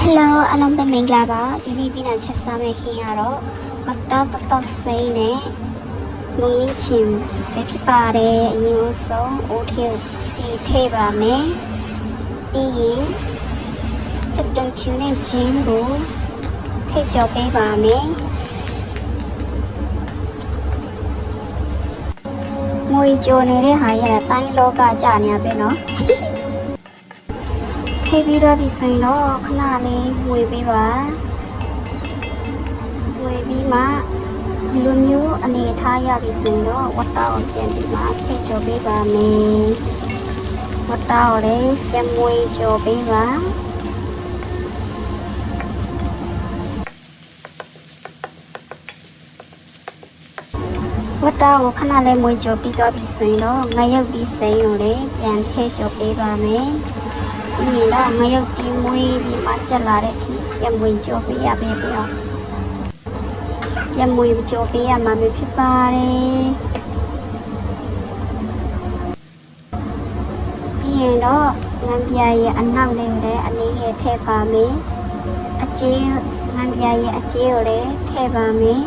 Hello အားလုံးပဲမင်္ဂလာပါဒီနေ့ပြည်နယ်ချက်စားမယ့်ခင်းကတော့မတတတစိမ့်နဲ့မုံရင်ချင်းပဲဖြစ်ပါတယ်အရင်ဦးဆုံးအိုးထဲစီထဲပါမယ်ပြီးရင်စက်တွန်ဖြူနဲ့ဂျင်းကိုထိတ်ကျော်ပေးပါမယ်ငွေကြိုနေတဲ့ဟာရတဲ့တိုင်းလောကကြနေရပဲเนาะ ထိပ်ပြီးတော့ဒီဆိုရင်တော့ခဏလေးဝေပေးပါဝေပြီးမှဒီလိုမျိုးအနေထားရပြီဆိုရင်တော့ဝတ်တာကိုပြန်ပြီးမှထိတ်ချော်ပေးပါမယ်ဝတ်တာကိုလည်းပြန်မွေချော်ပေးပါဝတ်တာကိုခဏလေးမွေချော်ပြီးတော့ပြီဆိုရင်တော့ငရုတ်ဒီစိမ်းကိုလည်းပြန်ထိတ်ချော်ပေးပါမယ် ဒီလာငရုတ်တီမွေးဒီမှာချက်လာတဲ့အထိရမွေကြောပေးရပေးပြအောင်ရမွေကြောပေးရမှာပဲဖြစ်ပါတယ်ပြီးရင်တော့ငန်းပြရဲ့အနောက်လေးကိုလည်းအနည်းငယ်ထည့်ပါမယ်အကျေးငန်းပြရဲ့အကျေးကိုလည်းထည့်ပါမယ်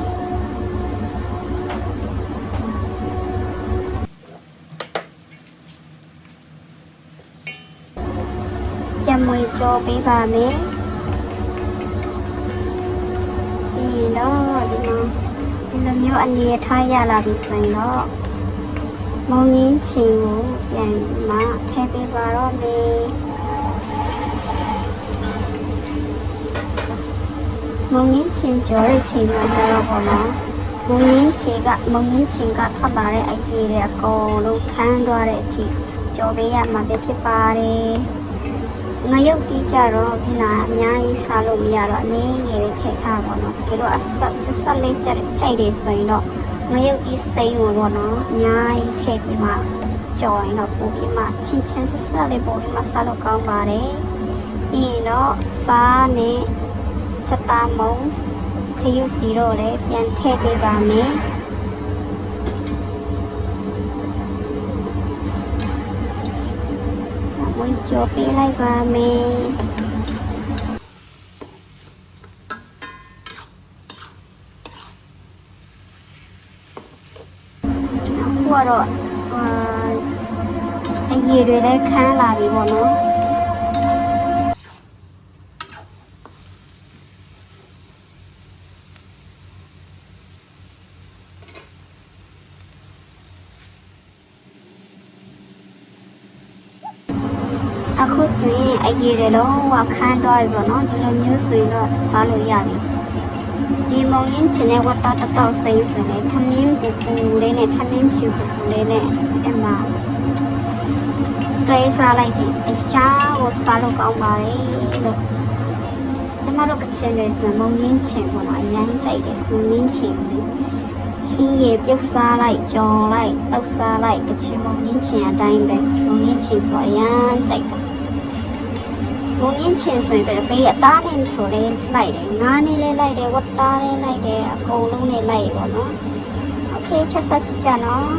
ရမွေကြောပေးပါမယ်ပြီးရင်တော့ဒီမှာဒီလိုမျိုးအနေထားရလာပြီဆိုရင်တော့မုံငင်းချင်ကိုပြန်ပြီးမှထည့်ပေးပါတော့မယ်မုံငင်းချင်ကြောတဲ့ချိန်မှာကျတော့ပေါ့နော်မုံငင်းချင်ကမုံငင်းချင်ကထွက်လာတဲ့အရေးတွေအကုန်လုံးခန်းသွားတဲ့အထိကြောပေးရမှာပဲဖြစ်ပါတယ် ငရုတ်တီးကြတော့ခဏအများကြီးစားလို့မရတော့အနည်းငယ်ပဲထည့်ထားပါတော့တကယ်လို့အဆက်ဆက်ဆက်လေးကြက်ကြိုက်တယ်ဆိုရင်တော့ငရုတ်တီးစိမ့်လို့ပေါ့နော်အများကြီးထည့်ပြီးမှကြော်ရင်တော့ပို့ပြီးမှချင်းချင်းဆက်ဆက်လေးပို့ပြီးမှစားလို့ကောင်းပါတယ်ပြီးရင်တော့စားနဲ့ချက်သားမုံခရုစီတော့လည်းပြန်ထည့်ပေးပါမယ် ဝင်ကြောပေးလိုက်ပါမယ်အခုကတော့အာအရေတွေလည်းခန်းလာပြီပေါ့နော် အခုဆိုရင်အရေတွေလုံးဝခန်းသွားပြီပေါ့နော်ဒီလိုမျိုးဆိုရင်တော့စားလို့ရပြီဒီမုံရင်းချင်တဲ့ဝတ်တာတစ်တောက်စိမ့်ဆိုရင်ခမင်းပူပူလေးနဲ့ခမင်းဖြူပူပူလေးနဲ့အမတေးစားလိုက်ကြည့်အရှားကိုစားလို့ကောင်းပါလေလို့ကျမတို့ကချင်တယ်ဆိုရင်မုံရင်းချင်ပေါ့နော်အရင်ကြိုက်တယ်မုံရင်းချင်လေး ခင်းရပြုတ်စားလိုက်ကြော်လိုက်တောက်စားလိုက်ကချင်မုံရင်းချင်အတိုင်းပဲမုံရင်းချင်ဆိုအရင်ကြိုက်တယ် မုံရင်ချင်ဆိုရင်ပဲဘေးအသားနဲ့ဆိုလဲလိုက်တယ်ငါးနဲ့လဲလိုက်တယ်ဝတ်သားနဲ့လိုက်တယ်အကုန်လုံးနဲ့လိုက်ပါတော့โอเคချက်ဆက်ကြည့်ကြနော်